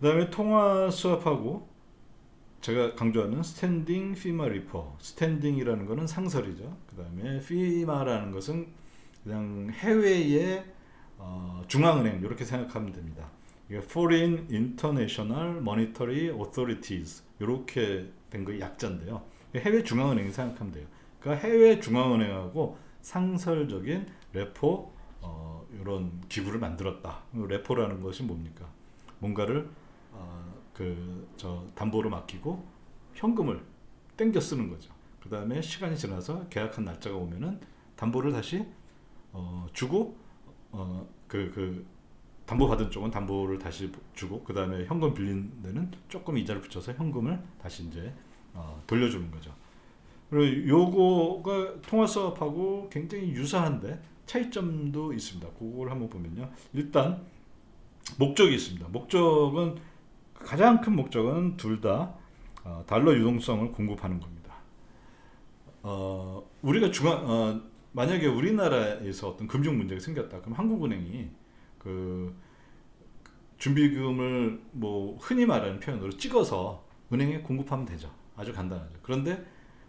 그 다음에 통화 수합하고 제가 강조하는 스탠딩 피마 리퍼. 스탠딩이라는 거는 상설이죠. 그 다음에 피마라는 것은 그냥 해외의 어, 중앙은행 이렇게 생각하면 됩니다. 이게 Foreign International Monetary Authorities 이렇게 된 거 약자인데요. 해외 중앙은행 생각하면 돼요. 그러니까 해외 중앙은행하고 상설적인 레포 어, 이런 기구를 만들었다. 레포라는 것이 뭡니까? 뭔가를 어, 그저 담보로 맡기고 현금을 땡겨 쓰는 거죠. 그 다음에 시간이 지나서 계약한 날짜가 오면은 담보를 다시 어, 주고 어그 그 담보 받은 쪽은 담보를 다시 주고 그 다음에 현금 빌린 데는 조금 이자를 붙여서 현금을 다시 이제 어, 돌려주는 거죠. 그리고 요거가 통화 수업하고 굉장히 유사한데 차이점도 있습니다. 그걸 한번 보면요. 일단 목적이 있습니다. 목적은 가장 큰 목적은 둘다 어, 달러 유동성을 공급하는 겁니다. 어, 우리가 중앙 어, 만약에 우리나라에서 어떤 금융 문제가 생겼다. 그럼 한국은행이 그 준비금을 뭐 흔히 말하는 표현으로 찍어서 은행에 공급하면 되죠. 아주 간단하죠. 그런데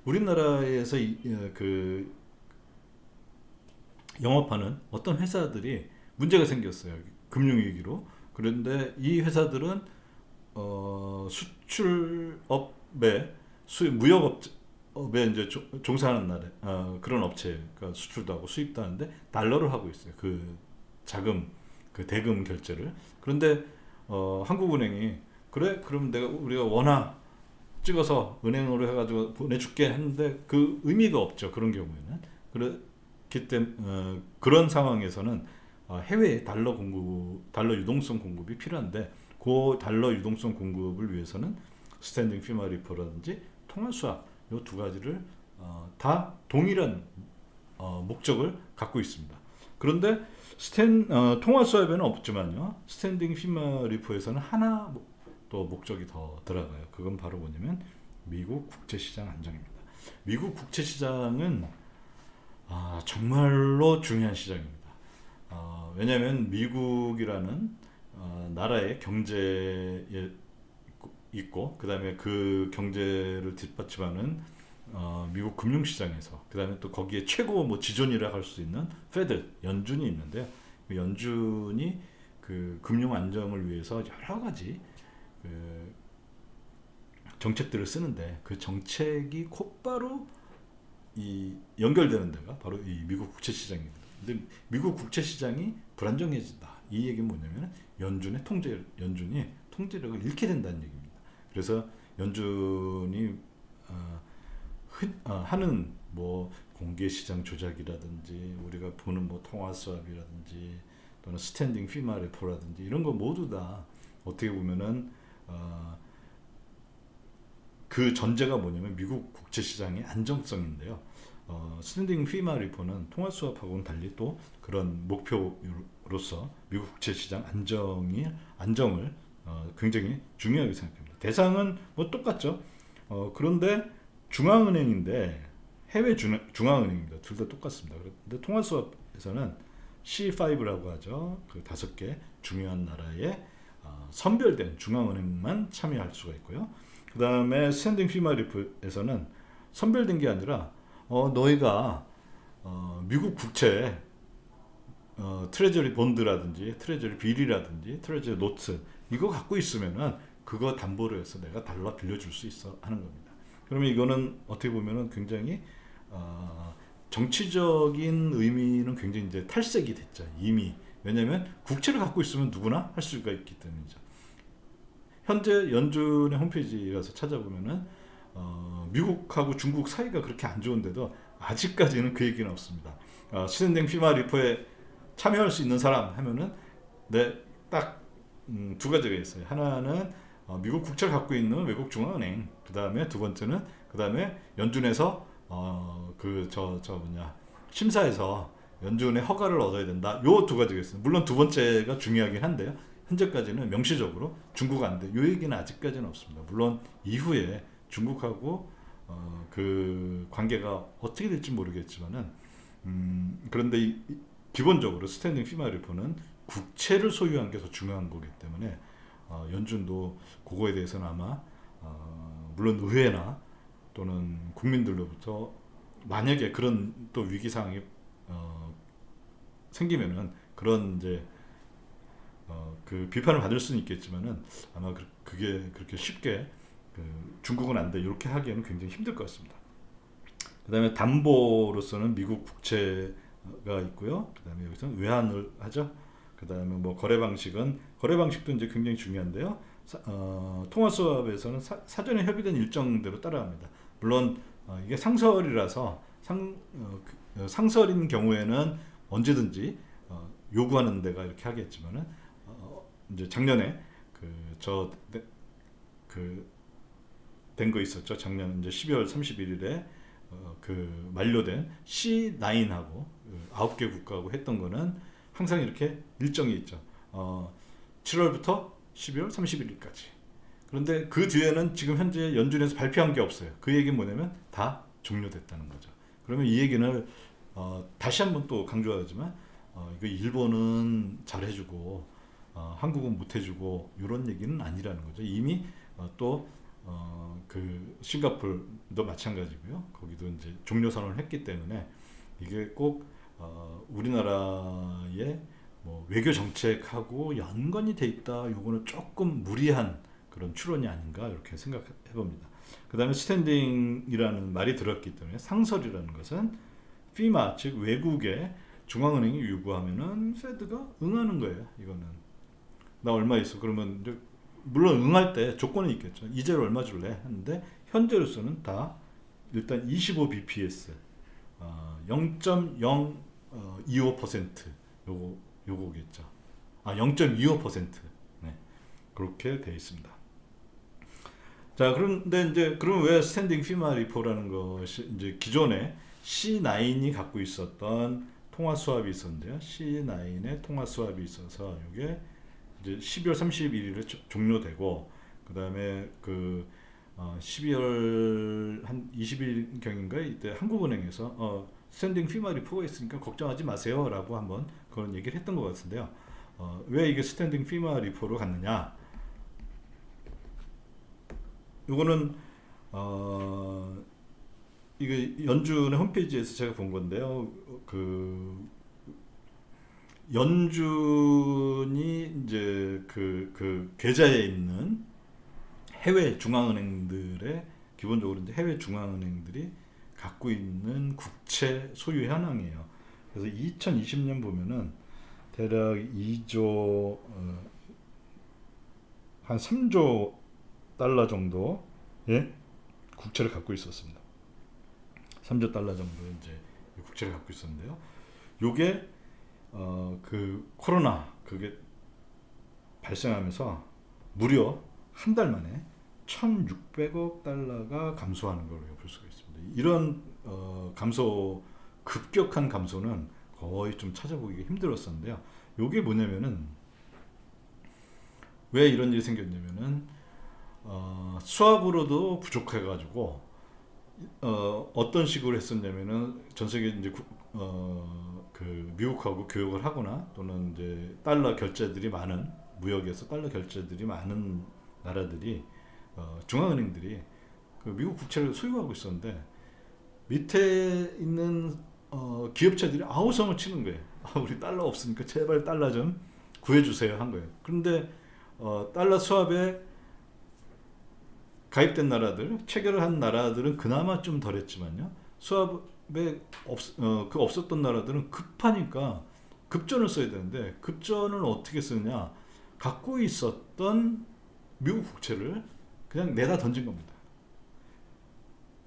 우리나라에서 이, 어, 그 영업하는 어떤 회사들이 문제가 생겼어요. 금융위기로. 그런데 이 회사들은 어, 수출업에 수 무역업에 이제 조- 종사하는 날에 어, 그런 업체 그 수출도 하고 수입도 하는데 달러를 하고 있어요. 그 자금 그 대금 결제를. 그런데 어, 한국은행이 그래 그럼 내가 우리가 원화 찍어서 은행으로 해가지고 보내줄게 했는데 그 의미가 없죠 그런 경우에는 그렇기 때문에 어, 그런 상황에서는 어, 해외에 달러 공급 달러 유동성 공급이 필요한데 그 달러 유동성 공급을 위해서는 스탠딩 피마 리퍼라든지 통화 수합 이 두 가지를 어, 다 동일한 어, 목적을 갖고 있습니다. 그런데 스탠 어, 통화 수합에는 없지만요 스탠딩 피마 리퍼에서는 하나 뭐- 또 목적이 더 들어가요. 그건 바로 뭐냐면 미국 국제시장 안정입니다. 미국 국제시장은 아, 정말로 중요한 시장입니다. 어, 왜냐하면 미국이라는 어, 나라의 경제에 있고- 그다음에 그 경제를 뒷받침하는 어, 미국 금융시장에서 그다음에 또 거기에 최고 뭐 지존이라 할 수 있는 페드 연준이 있는데요. 그 연준이 그 금융 안정을 위해서 여러 가지 그 정책들을 쓰는데 그 정책이 곧바로 이 연결되는 데가 바로 이 미국 국채 시장입니다. 근데 미국 국채 시장이 불안정해진다. 이 얘기는 뭐냐면 연준의 통제 연준이 통제력을 잃게 된다는 얘기입니다. 그래서 연준이 어, 흔- 어, 하는 뭐 공개 시장 조작이라든지 우리가 보는 뭐 통화 수합이라든지 또는 스탠딩 피마 레포라든지 이런 거 모두 다 어떻게 보면은 어, 그 전제가 뭐냐면 미국 국제 시장의 안정성인데요. 어, 스탠딩 피마 리포는 통화 수합하고는 달리 또 그런 목표로서 미국 국제 시장 안정이 안정을 어, 굉장히 중요하게 생각합니다. 대상은 뭐 똑같죠. 어, 그런데 중앙은행인데 해외 중, 중앙은행입니다. 둘 다 똑같습니다. 그런데 통화 수합에서는 C5라고 하죠. 그 다섯 개 중요한 나라의 어, 선별된 중앙은행만 참여할 수가 있고요. 그 다음에 스탠딩 피마리프에서는 선별된 게 아니라 어, 너희가 어, 미국 국채 어, 트레저리 본드라든지 트레저리 빌이라든지 트레저리 노트 이거 갖고 있으면은 그거 담보로 해서 내가 달러 빌려줄 수 있어 하는 겁니다. 그러면 이거는 어떻게 보면은 굉장히 어, 정치적인 의미는 굉장히 이제 탈색이 됐죠 이미 왜냐하면 국채를 갖고 있으면 누구나 할 수가 있기 때문이죠. 현재 연준의 홈페이지라서 찾아보면은 어, 미국하고 중국 사이가 그렇게 안 좋은데도 아직까지는 그 얘기는 없습니다. 어, 스탠딩 피마 리퍼에 참여할 수 있는 사람 하면은 네딱두 음, 두 가지가 있어요. 하나는 어, 미국 국채를 갖고 있는 외국 중앙은행. 그 다음에 두 번째는 그 다음에 연준에서 어, 그저저 뭐냐 심사에서 연준의 허가를 얻어야 된다. 요 두 가지가 있어요. 물론 두 번째가 중요하긴 한데요. 현재까지는 명시적으로 중국 안 돼. 요 얘기는 아직까지는 없습니다. 물론 이후에 중국하고 어, 그 관계가 어떻게 될지 모르겠지만은 음, 그런데 이, 이- 기본적으로 스탠딩 피마 리포는 국채를 소유한 게 더 중요한 거기 때문에 어, 연준도 그거에 대해서는 아마 어, 물론 의회나 또는 국민들로부터 만약에 그런 또 위기 상황이 어, 생기면은 그런 이제 어, 그 비판을 받을 수는 있겠지만은 아마 그, 그게 그렇게 쉽게 그 중국은 안 돼 이렇게 하기에는 굉장히 힘들 것 같습니다. 그다음에 담보로서는 미국 국채가 있고요. 그다음에 여기서 외환을 하죠. 그다음에 뭐 거래 방식은 거래 방식도 이제 굉장히 중요한데요. 사, 어, 통화 수업에서는 사, 전에 협의된 일정대로 따라갑니다. 물론 어, 이게 상설이라서 상 어, 그, 어, 상설인 경우에는 언제든지 어, 요구하는 데가 이렇게 하겠지만은 어, 이제 작년에 그저그 된 거 있었죠. 작년 이제 12월 31일에 어, 그 만료된 C9하고 그 아홉 개 국가하고 했던 거는 항상 이렇게 일정이 있죠. 어, 7월부터 12월 31일까지. 그런데 그 뒤에는 지금 현재 연준에서 발표한 게 없어요. 그 얘기는 뭐냐면 다 종료됐다는 거죠. 그러면 이 얘기는 어, 다시 한번 또 강조하지만 어, 이거 일본은 잘해주고 어, 한국은 못해주고 이런 얘기는 아니라는 거죠. 이미 어, 또 어, 그 싱가폴도 마찬가지고요. 거기도 이제 종료 선언을 했기 때문에 이게 꼭 어, 우리나라의 뭐 외교 정책하고 연관이 돼 있다. 요거는 조금 무리한 그런 추론이 아닌가 이렇게 생각해 봅니다. 그다음에 스탠딩이라는 말이 들었기 때문에 상설이라는 것은 피마 즉 외국의 중앙은행이 요구하면은 페드가 응하는 거예요. 이거는 나 얼마 있어 그러면 물론 응할 때 조건이 있겠죠. 이자를 얼마 줄래? 하는데 현재로서는 다 일단 25 bps 어, 0.025% 요거 요거겠죠. 아 0.25% 네. 그렇게 돼 있습니다. 자 그런데 이제 그럼 왜 스탠딩 피마 리포라는 것이 이제 기존에 C9이 갖고 있었던 통화 수합이 있었는데요. C9의 통화 수합이 있어서 이게 이제 12월 31일에 종료되고 그 다음에 그 어, 12월 한 20일 경인가 이때 한국은행에서 어, 스탠딩 피마 리포가 있으니까 걱정하지 마세요라고 한번 그런 얘기를 했던 것 같은데요. 어, 왜 이게 스탠딩 피마 리포로 갔느냐? 이거는 어, 이게 연준의 홈페이지에서 제가 본 건데요. 그 연준이 이제 그, 그 계좌에 있는 해외 중앙은행들의 기본적으로 이제 해외 중앙은행들이 갖고 있는 국채 소유 현황이에요. 그래서 2020년 보면은 대략 2조 어, 한 3조 달러 정도의 국채를 갖고 있었습니다. 3조 달러 정도 이제 국채를 갖고 있었는데요. 요게 어, 그 코로나 그게 발생하면서 무려 한 달 만에 1,600억 달러가 감소하는 걸로 볼 수가 있습니다. 이런 어, 감소 급격한 감소는 거의 좀 찾아보기 힘들었었는데요. 이게 뭐냐면은 왜 이런 일이 생겼냐면은 어, 수압으로도 부족해가지고 어, 어떤 식으로 했었냐면은 전 세계 이제 구, 어, 그 미국하고 교역을 하거나 또는 이제 달러 결제들이 많은 무역에서 달러 결제들이 많은 나라들이 어, 중앙은행들이 그 미국 국채를 소유하고 있었는데 밑에 있는 어, 기업체들이 아우성을 치는 거예요. 아, 우리 달러 없으니까 제발 달러 좀 구해주세요 한 거예요. 그런데 어, 달러 수합에 가입된 나라들, 체결을 한 나라들은 그나마 좀 덜했지만요. 수합에 없, 어, 그 없었던 나라들은 급하니까 급전을 써야 되는데 급전을 어떻게 쓰느냐? 갖고 있었던 미국 국채를 그냥 내다 던진 겁니다.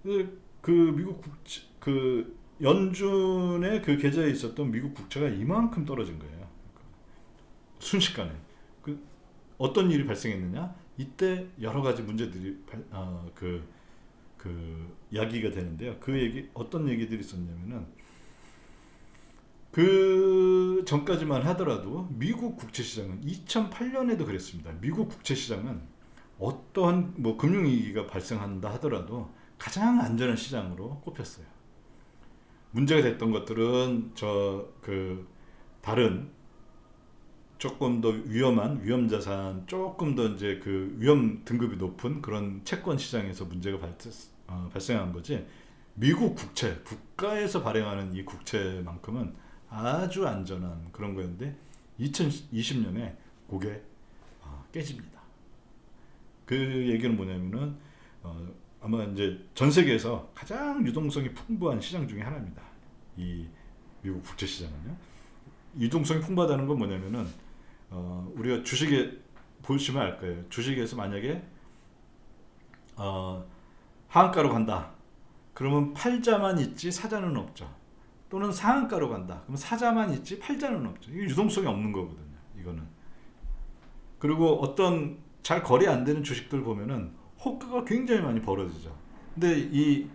그, 그 미국 국채, 그 연준의 그 계좌에 있었던 미국 국채가 이만큼 떨어진 거예요. 순식간에. 그 어떤 일이 발생했느냐? 이때 여러 가지 문제들이 어, 그, 그 이야기가 되는데요. 그 얘기 어떤 얘기들이 있었냐면은 그 전까지만 하더라도 미국 국채 시장은 2008년에도 그랬습니다. 미국 국채 시장은 어떠한 뭐 금융 위기가 발생한다 하더라도 가장 안전한 시장으로 꼽혔어요. 문제가 됐던 것들은 저 그 다른 조금 더 위험한 위험 자산, 조금 더 이제 그 위험 등급이 높은 그런 채권 시장에서 문제가 발, 어, 발생한 거지. 미국 국채, 국가에서 발행하는 이 국채만큼은 아주 안전한 그런 거였는데 2020년에 그게 어, 깨집니다. 그 얘기는 뭐냐면은 어, 아마 이제 전 세계에서 가장 유동성이 풍부한 시장 중에 하나입니다. 이 미국 국채 시장은요. 유동성이 풍부하다는 건 뭐냐면은 어, 우리가 주식에 보시면 알 거예요. 주식에서 만약에 어, 하한가로 간다. 그러면 팔자만 있지 사자는 없죠. 또는 상한가로 간다. 그럼 사자만 있지 팔자는 없죠. 이게 유동성이 없는 거거든요. 이거는. 그리고 어떤 잘 거래 안 되는 주식들 보면은 호가가 굉장히 많이 벌어지죠. 근데 이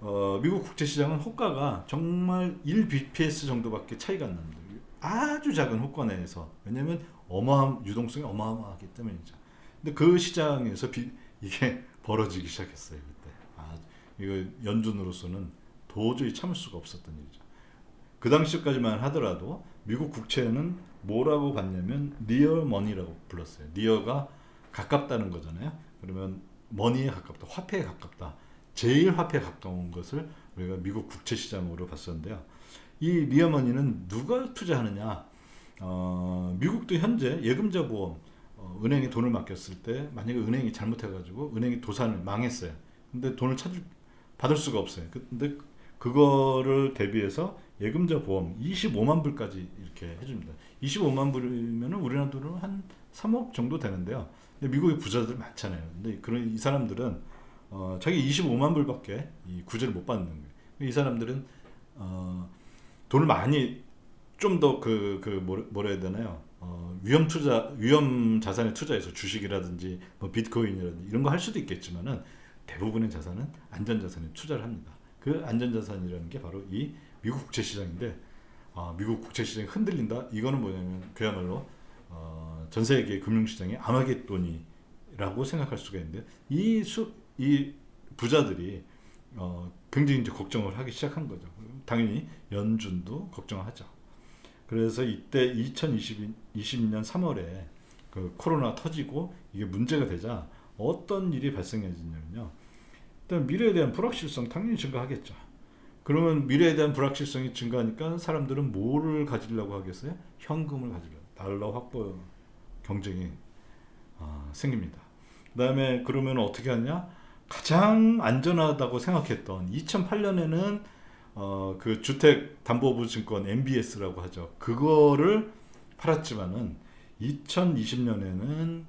어, 미국 국제 시장은 호가가 정말 1 bps 정도밖에 차이가 안 납니다. 아주 작은 호가 내에서 왜냐하면 어마함 유동성이 어마어마하기 때문이죠. 근데 그 시장에서 비, 이게 벌어지기 시작했어요 이거 연준으로서는 도저히 참을 수가 없었던 일이죠. 그 당시까지만 하더라도 미국 국채는 뭐라고 봤냐면 니어 머니라고 불렀어요. 니어가 가깝다는 거잖아요. 그러면 머니에 가깝다, 화폐에 가깝다. 제일 화폐에 가까운 것을 우리가 미국 국채 시장으로 봤었는데요. 이 리어 머니는 누가 투자하느냐? 어, 미국도 현재 예금자 보험 어, 은행에 돈을 맡겼을 때 만약에 은행이 잘못해가지고 은행이 도산을 망했어요. 근데 돈을 찾을 받을 수가 없어요. 그, 근데 그거를 대비해서 예금자 보험 25만 불까지 이렇게 해줍니다. 25만 불이면 우리나라 돈으로 한 3억 정도 되는데요. 근데 미국에 부자들 많잖아요. 근데 그런 이 사람들은 어, 자기 25만 불밖에 이 구제를 못 받는 거예요. 이 사람들은 어, 돈을 많이 좀 더 그그 뭐라 해야 되나요? 어, 위험 투자 위험 자산에 투자해서 주식이라든지 뭐 비트코인이라든지 이런 거 할 수도 있겠지만은 대부분의 자산은 안전 자산에 투자를 합니다. 그 안전 자산이라는 게 바로 이 미국 국채 시장인데 아, 미국 국채 시장이 흔들린다. 이거는 뭐냐면 그야말로 어, 전 세계 금융 시장의 아마겟돈이라고 생각할 수가 있는데 이 수 이 부자들이 어, 굉장히 이제 걱정을 하기 시작한 거죠. 당연히 연준도 걱정하죠. 그래서 이때 2020년 3월에 그 코로나 터지고 이게 문제가 되자 어떤 일이 발생해지냐면요. 일단 미래에 대한 불확실성 당연히 증가하겠죠. 그러면 미래에 대한 불확실성이 증가하니까 사람들은 뭐를 가지려고 하겠어요? 현금을 가지려고. 달러 확보 경쟁이 어, 생깁니다. 그 다음에 그러면 어떻게 하냐? 가장 안전하다고 생각했던 2008년에는 어, 그 주택 담보부 증권 MBS라고 하죠. 그거를 팔았지만은 2020년에는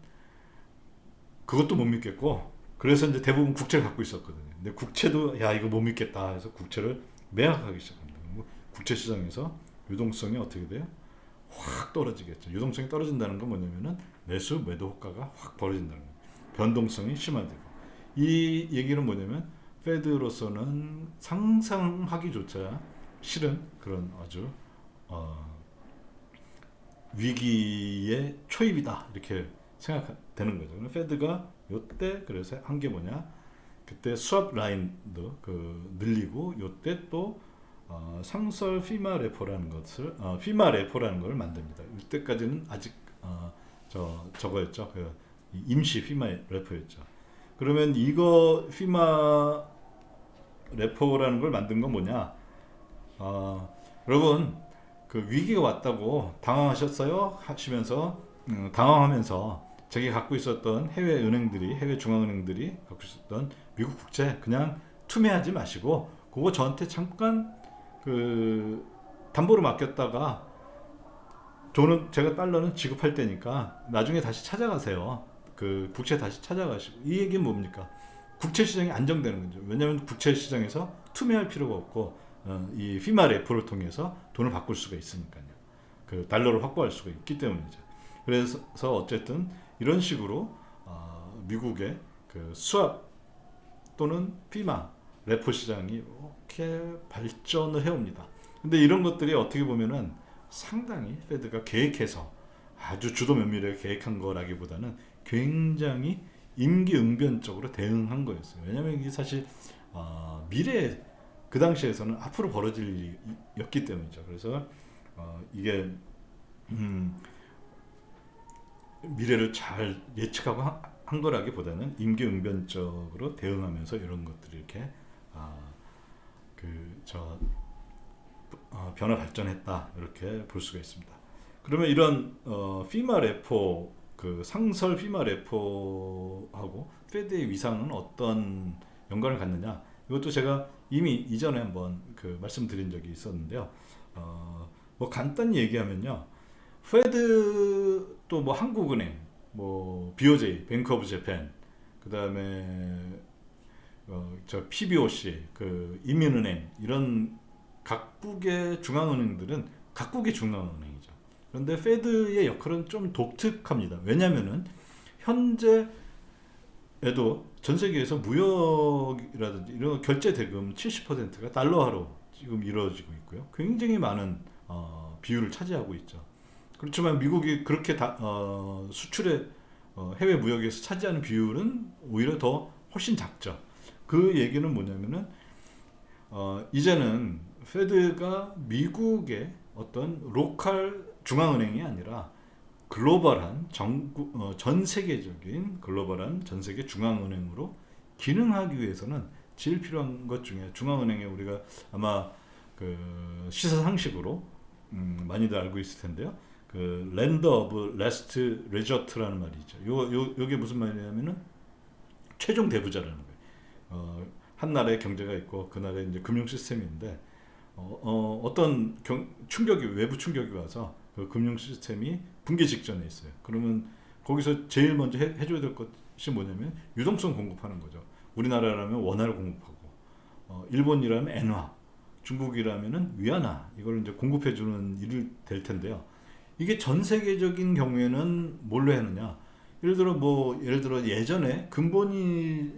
그것도 못 믿겠고 그래서 이제 대부분 국채를 갖고 있었거든요. 근데 국채도 야 이거 못 믿겠다 해서 국채를 매각하기 시작합니다. 국채 시장에서 유동성이 어떻게 돼요? 확 떨어지겠죠. 유동성이 떨어진다는 건 뭐냐면은 매수 매도 효과가 확 벌어진다는 거예요. 변동성이 심화되고 이 얘기는 뭐냐면 페드로서는 상상하기조차 싫은 그런 아주 어, 위기의 초입이다 이렇게 생각 되는 거죠. 페드가 요때 그래서 한 게 뭐냐? 그때 수압 라인도 그 늘리고 요때 또 어, 상설 피마 레포라는 것을 어, 피마 레포라는 걸 만듭니다. 이때까지는 아직 어, 저 저거였죠. 그 임시 피마 레포였죠. 그러면 이거 피마 레포라는 걸 만든 건 뭐냐? 어, 여러분 그 위기가 왔다고 당황하셨어요? 하시면서 음, 당황하면서 자기 갖고 있었던 해외 은행들이 해외 중앙은행들이 갖고 있었던 미국 국채 그냥 투매하지 마시고 그거 저한테 잠깐 그 담보로 맡겼다가 돈은 제가 달러는 지급할 때니까 나중에 다시 찾아가세요. 그 국채 다시 찾아가시고 이 얘기는 뭡니까? 국채 시장이 안정되는 거죠. 왜냐하면 국채 시장에서 투매할 필요가 없고 어, 이 피마 레포를 통해서 돈을 바꿀 수가 있으니까요. 그 달러를 확보할 수가 있기 때문이죠. 그래서 어쨌든 이런 식으로 어, 미국의 그 수압 또는 피마 레포 시장이 이렇게 발전을 해옵니다. 근데 이런 것들이 어떻게 보면은 상당히 페드가 계획해서 아주 주도 면밀하게 계획한 거라기보다는 굉장히 임기응변적으로 대응한 거였어요. 왜냐하면 이게 사실 어, 미래 그 당시에서는 앞으로 벌어질 일이었기 때문이죠. 그래서 어, 이게 음, 미래를 잘 예측하고 한, 한 거라기보다는 임기응변적으로 대응하면서 이런 것들이 이렇게 아, 그저 어, 변화 발전했다 이렇게 볼 수가 있습니다. 그러면 이런 어, 피마 레포 그 상설 피마 레포하고 페드의 위상은 어떤 연관을 갖느냐? 이것도 제가 이미 이전에 한번 그 말씀드린 적이 있었는데요. 어, 뭐 간단히 얘기하면요. 페드 또 뭐 한국은행, 뭐 BOJ, 뱅크 오브 재팬, 그다음에 어, 저 PBOC, 그 인민은행 이런 각국의 중앙은행들은 각국의 중앙은행이죠. 그런데 페드의 역할은 좀 독특합니다. 왜냐하면은 현재에도 전 세계에서 무역이라든지 이런 결제 대금 70%가 달러화로 지금 이루어지고 있고요. 굉장히 많은 어, 비율을 차지하고 있죠. 그렇지만 미국이 그렇게 다, 어, 수출의 어, 해외 무역에서 차지하는 비율은 오히려 더 훨씬 작죠. 그 얘기는 뭐냐면은 어, 이제는 페드가 미국의 어떤 로컬 중앙은행이 아니라 글로벌한 전국, 어, 전 세계적인 글로벌한 전 세계 중앙은행으로 기능하기 위해서는 제일 필요한 것 중에 중앙은행에 우리가 아마 그 시사 상식으로 음, 많이들 알고 있을 텐데요. 그 랜더 오브 레스트 레저트라는 말이 있죠. 요, 요, 요게 무슨 말이냐면은 최종 대부자라는 거예요. 어, 한 나라의 경제가 있고 그 나라의 이제 금융 시스템인데 어, 어, 어떤 경, 충격이 외부 충격이 와서 그 금융 시스템이 붕괴 직전에 있어요. 그러면 거기서 제일 먼저 해, 해줘야 될 것이 뭐냐면 유동성 공급하는 거죠. 우리나라라면 원화를 공급하고 어, 일본이라면 엔화, 중국이라면은 위안화 이걸 이제 공급해 주는 일이 될 텐데요. 이게 전 세계적인 경우에는 뭘로 하느냐? 예를 들어 뭐 예를 들어 예전에 근본이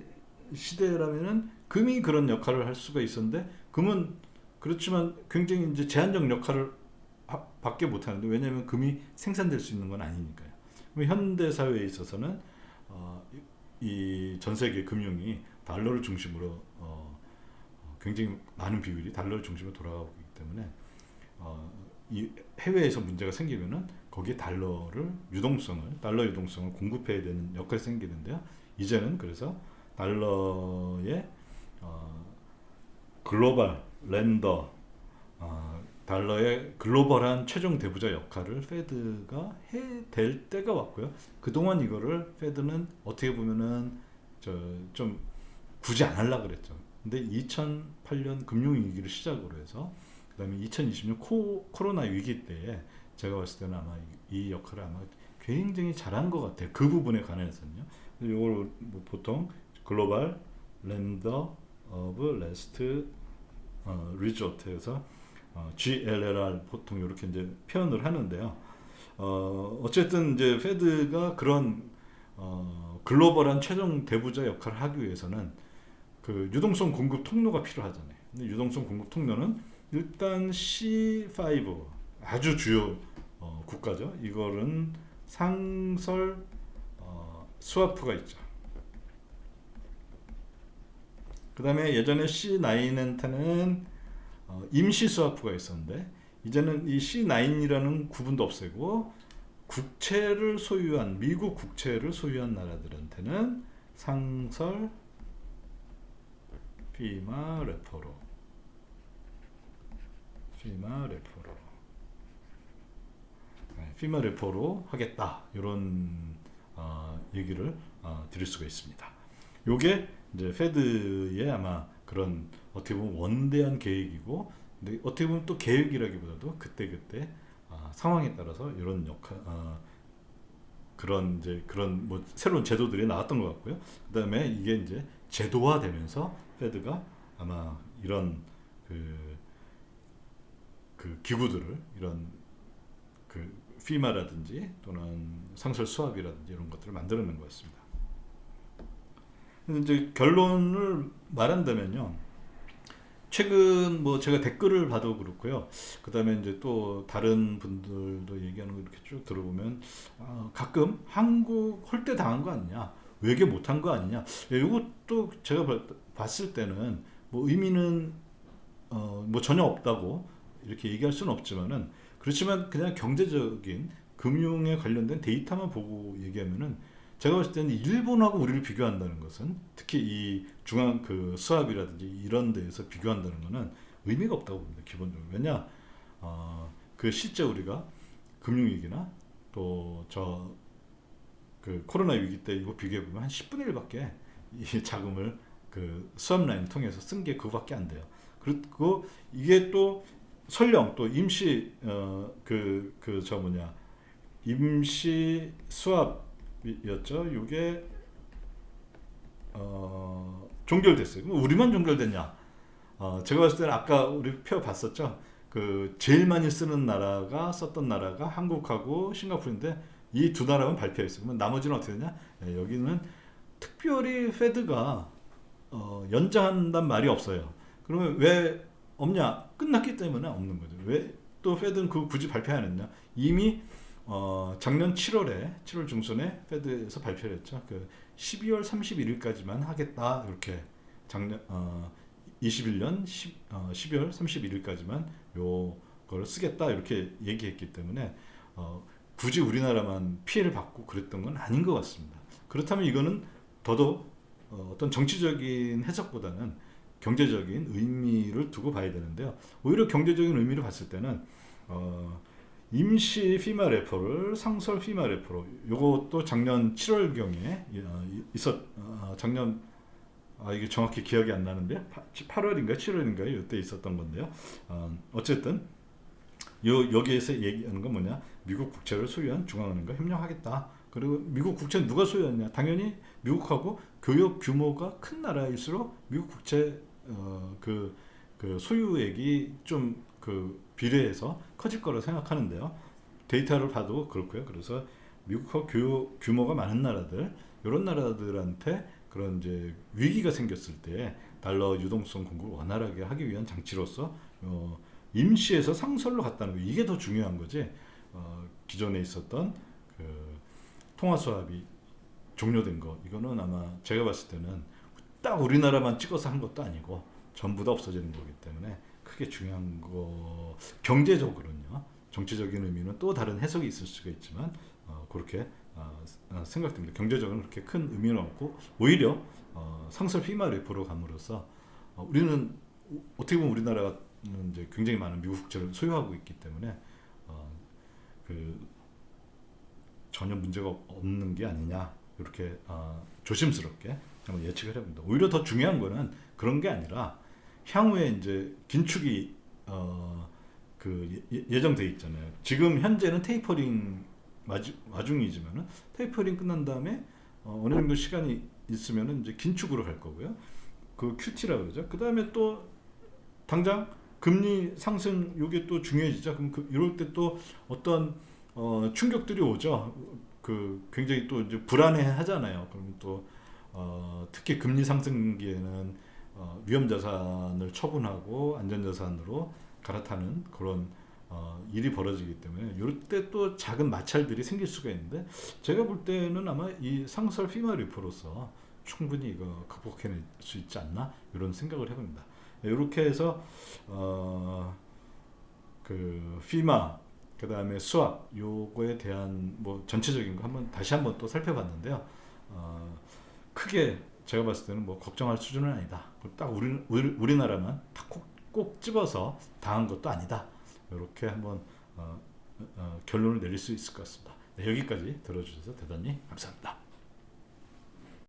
시대라면은 금이 그런 역할을 할 수가 있었는데 금은 그렇지만 굉장히 이제 제한적 역할을 하, 밖에 못 하는데 왜냐하면 금이 생산될 수 있는 건 아니니까요. 현대 사회에 있어서는 어, 이전 세계 금융이 달러를 중심으로 어, 굉장히 많은 비율이 달러를 중심으로 돌아가고 있기 때문에 어, 이 해외에서 문제가 생기면은 거기에 달러를 유동성을 달러 유동성을 공급해야 되는 역할이 생기는데요. 이제는 그래서 달러의 어, 글로벌 랜더 어, 달러의 글로벌한 최종 대부자 역할을 페드가 해 될 때가 왔고요. 그동안 이거를 페드는 어떻게 보면은 저좀 굳이 안 하려 그랬죠. 근데 2008년 금융 위기를 시작으로 해서 그다음에 2020년 코, 코로나 위기 때에 제가 봤을 때는 아마 이, 이 역할을 아마 굉장히 잘한 것 같아요. 그 부분에 관해서는요. 이걸 뭐 보통 글로벌 랜더 오브 레스트 어, 리조트에서 어, GLLR 보통 이렇게 이제 표현을 하는데요. 어, 어쨌든 이제 페드가 그런 어, 글로벌한 최종 대부자 역할을 하기 위해서는 그 유동성 공급 통로가 필요하잖아요. 근데 유동성 공급 통로는 일단 C5 아주 주요 어, 국가죠. 이거는 상설 어, 스와프가 있죠. 그 다음에 예전에 C9한테는 어, 임시 스와프가 있었는데 이제는 이 C9이라는 구분도 없애고 국채를 소유한 미국 국채를 소유한 나라들한테는 상설 피마 레포로 피마 레포로 네, 피마 레포로 하겠다 이런 어, 얘기를 어, 드릴 수가 있습니다. 요게 이제 페드의 아마 그런 어떻게 보면 원대한 계획이고 근데 어떻게 보면 또 계획이라기보다도 그때 그때 아, 상황에 따라서 이런 역할 아, 그런 이제 그런 뭐 새로운 제도들이 나왔던 것 같고요. 그다음에 이게 이제 제도화되면서 페드가 아마 이런 그, 그 기구들을 이런 그 피마라든지 또는 상설 수합이라든지 이런 것들을 만들어낸 것 같습니다. 이제 결론을 말한다면요. 최근 뭐 제가 댓글을 봐도 그렇고요. 그 다음에 이제 또 다른 분들도 얘기하는 거 이렇게 쭉 들어보면 아, 가끔 한국 홀대 당한 거 아니냐, 외교 못한 거 아니냐. 이것도 제가 봤을 때는 뭐 의미는 어, 뭐 전혀 없다고 이렇게 얘기할 수는 없지만은 그렇지만 그냥 경제적인 금융에 관련된 데이터만 보고 얘기하면은 제가 봤을 때는 일본하고 우리를 비교한다는 것은 특히 이 중앙 그 수압이라든지 이런 데에서 비교한다는 것은 의미가 없다고 봅니다. 기본적으로 왜냐 어, 그 실제 우리가 금융 위기나 또 저 그 코로나 위기 때 이거 비교해 보면 한 10분의 1밖에 이 자금을 그 수압 라인 통해서 쓴 게 그거밖에 안 돼요. 그리고 이게 또 설령 또 임시 어그그 저 뭐냐 임시 수압이었죠. 이게 어 종결됐어요. 그럼 우리만 종결됐냐? 어 제가 봤을 때는 아까 우리 표 봤었죠. 그 제일 많이 쓰는 나라가 썼던 나라가 한국하고 싱가포르인데 이 두 나라만 발표했어요. 그러면 나머지는 어떻게 되냐? 예, 여기는 특별히 페드가 어, 연장한단 말이 없어요. 그러면 왜 없냐? 끝났기 때문에 없는 거죠. 왜 또 페드는 그 굳이 발표 안 했냐? 이미 어, 작년 7월에 7월 중순에 페드에서 발표를 했죠. 그 12월 31일까지만 하겠다 이렇게 작년 어, 21년 10, 어, 12월 31일까지만 요거를 쓰겠다 이렇게 얘기했기 때문에 어, 굳이 우리나라만 피해를 받고 그랬던 건 아닌 것 같습니다. 그렇다면 이거는 더더욱 어, 어떤 정치적인 해석보다는 경제적인 의미를 두고 봐야 되는데요. 오히려 경제적인 의미를 봤을 때는 어, 임시 피마 레포를 상설 피마 레포로 요것도 작년 7월 경에 있었 어, 작년 아 이게 정확히 기억이 안 나는데 8월인가 7월인가 이때 있었던 건데요. 어, 어쨌든 요 여기에서 얘기하는 건 뭐냐? 미국 국채를 소유한 중앙은행과 협력하겠다. 그리고 미국 국채는 누가 소유하냐? 당연히 미국하고 교역 규모가 큰 나라일수록 미국 국채 어, 그, 그 소유액이 좀 그 비례해서 커질 거라고 생각하는데요. 데이터를 봐도 그렇고요. 그래서 규, 규모가 많은 나라들 이런 나라들한테 그런 이제 위기가 생겼을 때 달러 유동성 공급을 원활하게 하기 위한 장치로서 어, 임시에서 상설로 갔다는 거 이게 더 중요한 거지. 어, 기존에 있었던 그 통화 수합이 종료된 거 이거는 아마 제가 봤을 때는 딱 우리나라만 찍어서 한 것도 아니고 전부 다 없어지는 거기 때문에 크게 중요한 거 경제적으로는요 정치적인 의미는 또 다른 해석이 있을 수가 있지만 어, 그렇게 어, 어, 생각됩니다. 경제적으로는 그렇게 큰 의미는 없고 오히려 어, 상설 피마 레포로 감으로써 어, 우리는 어떻게 보면 우리나라가 이제 굉장히 많은 미국 국채를 소유하고 있기 때문에 어, 그 전혀 문제가 없는 게 아니냐 이렇게 어, 조심스럽게 한번 예측을 해봅니다. 오히려 더 중요한 거는 그런 게 아니라 향후에 이제 긴축이 어, 그 예, 예정돼 있잖아요. 지금 현재는 테이퍼링 와중이지만은 테이퍼링 끝난 다음에 어, 어느 정도 시간이 있으면은 이제 긴축으로 갈 거고요. 그 QT라 그러죠. 그 다음에 또 당장 금리 상승 요게 또 중요해지죠. 그럼 그 이럴 때 또 어떤 어, 충격들이 오죠. 그 굉장히 또 이제 불안해 하잖아요. 그럼 또 어, 특히 금리 상승기에는 어, 위험 자산을 처분하고 안전 자산으로 갈아타는 그런 어, 일이 벌어지기 때문에 이럴 때또 작은 마찰들이 생길 수가 있는데 제가 볼 때는 아마 이 상설 피마 리프로서 충분히 이거 극복해낼 수 있지 않나 이런 생각을 해봅니다. 이렇게 해서 어, 그 피마 그 다음에 수학 요거에 대한 뭐 전체적인 거 한번 다시 한번 또 살펴봤는데요. 어, 크게 제가 봤을 때는 뭐 걱정할 수준은 아니다. 딱 우리, 우리 우리나라만 탁꼭 꼭 집어서 당한 것도 아니다. 이렇게 한번 어, 어, 결론을 내릴 수 있을 것 같습니다. 네, 여기까지 들어주셔서 대단히 감사합니다.